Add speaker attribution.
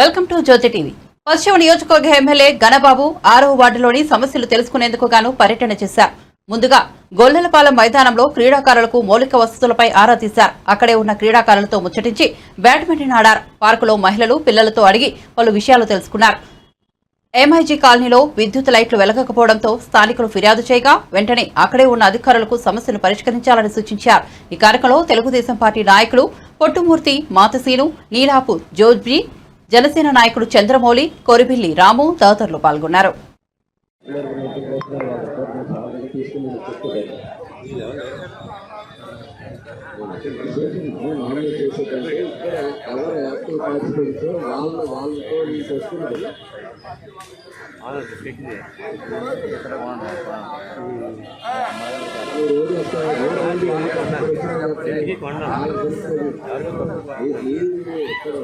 Speaker 1: Welcome to Jyothi TV. పశ్చిమ నియోజకవర్గ MLA Ganababu ఆరో వార్డులోని సమస్యలు తెలుసుకునేందుకు గాను పర్యటన చేశారు. ముందుగా గొల్లెలపాలెం మైదానంలో క్రీడాకారులకు మౌలిక వసతులపై ఆరా తీశారు. అక్కడే ఉన్న క్రీడాకారులతో ముచ్చటించి బ్యాడ్మింటన్ ఆడారు. పార్కులో మహిళలు పిల్లలతో అడిగి పలు విషయాలు తెలుసుకున్నారు. ఎంఐజీ కాలనీలో విద్యుత్ లైట్లు వెలగకపోవడంతో స్థానికులు ఫిర్యాదు చేయగా వెంటనే అక్కడే ఉన్న అధికారులకు సమస్యను పరిష్కరించాలని సూచించారు. ఈ కార్యక్రమంలో తెలుగుదేశం పార్టీ నాయకులు పొట్టుమూర్తి మాతసీను నీలాపు జోజ్బీ జనసేన నాయకుడు చంద్రమౌళి కొరిబిల్లి రాము తదితరులు పాల్గొన్నారు.
Speaker 2: మామూలు చేసేటంటే ఇక్కడ వాళ్ళతో ఈ వస్తుంది రోజు వస్తారు ఎక్కడ